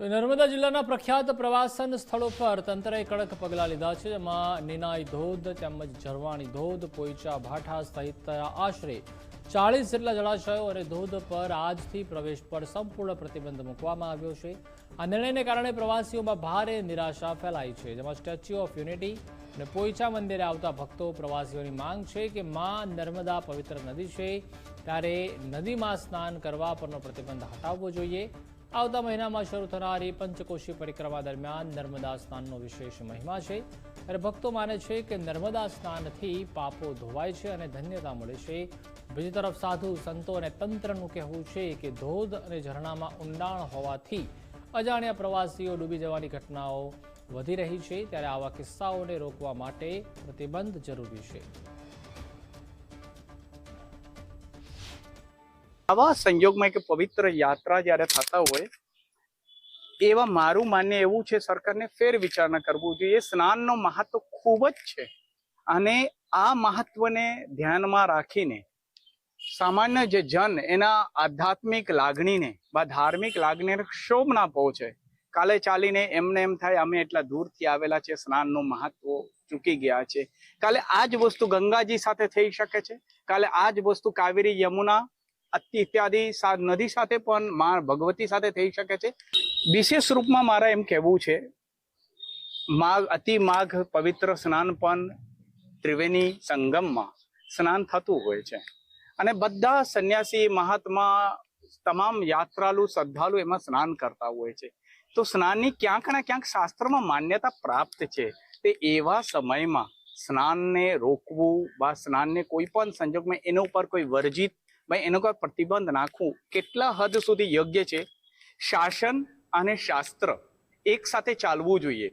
તો નર્મદા જિલ્લાના પ્રખ્યાત પ્રવાસન સ્થળો પર તંત્રએ કડક પગલાં લીધા છે. જેમાં નિનાઈ ધોધ તેમજ ઝરવાણી ધોધ, પોઈચા ભાઠા સહિત આશરે ચાળીસ જેટલા જળાશયો અને ધોધ પર આજથી પ્રવેશ પર સંપૂર્ણ પ્રતિબંધ મૂકવામાં આવ્યો છે. આ નિર્ણયને કારણે પ્રવાસીઓમાં ભારે નિરાશા ફેલાઈ છે. જેમાં સ્ટેચ્યુ ઓફ યુનિટી અને પોઈચા મંદિરે આવતા ભક્તો પ્રવાસીઓની માંગ છે કે માં નર્મદા પવિત્ર નદી છે. ત્યારે નદીમાં સ્નાન કરવા પરનો પ્રતિબંધ હટાવવો જોઈએ. આવતા મહિનામાં શરૂ થનારી પંચકોશી પરિક્રમા દરમિયાન નર્મદા સ્નાનનો વિશેષ મહિમા છે. અને ભક્તો માને છે કે નર્મદા સ્નાનથી પાપો ધોવાય છે અને ધન્યતા મળે છે. બીજી તરફ સાધુ, સંતો અને તંત્રનું કહેવું છે કે ધોધ અને ઝરણામાં ઊંડાણ હોવાથી અજાણ્યા પ્રવાસીઓ ડૂબી જવાની ઘટનાઓ વધી રહી છે. ત્યારે આવા કિસ્સાઓને રોકવા માટે પ્રતિબંધ જરૂરી છે. આવા સંજોગમાં એક પવિત્ર યાત્રા જ્યારે થતા હોય, એવા મારું માન્ય એવું છે, સરકારને ફેર વિચારણા કરવું જોઈએ. સ્નાનનો મહત્વ ખૂબ જ છે. અને આ મહત્વને ધ્યાનમાં રાખીને સામાન્ય જે જન એના આધ્યાત્મિક લાગણીને বা ધાર્મિક લાગણીને ક્ષોભ ના પહોંચે કાલે ચાલીને એમને એમ થાય, અમે એટલા દૂરથી આવેલા છે સ્નાનનું મહત્વ ચૂકી ગયા છે. કાલે આ જ વસ્તુ ગંગાજી સાથે થઈ શકે છે. કાલે આ જ વસ્તુ કાવેરી યમુના ઇત્યાદિ નદી સાથે પણ માં ભગવતી સાથે થઈ શકે છે. વિશેષ રૂપમાં મારા એમ કહેવું છે માઘ અતિ માઘ પવિત્ર સ્નાન પણ ત્રિવેણી સંગમમાં સ્નાન થતું હોય છે. અને બધા સંન્યાસી, મહાત્મા, તમામ યાત્રાળુ શ્રદ્ધાળુ એમાં સ્નાન કરતા હોય છે. તો સ્નાનની ક્યાંક ને ક્યાંક શાસ્ત્રમાં માન્યતા પ્રાપ્ત છે તે એવા સમયમાં સ્નાનને રોકવું বা સ્નાનને કોઈ પણ સંજોગમાં એના ઉપર કોઈ વર્જિત ભાઈ, એનો કોઈ પ્રતિબંધ નાખવું કેટલા હદ સુધી યોગ્ય છે? શાસન અને શાસ્ત્ર એક સાથે ચાલવું જોઈએ.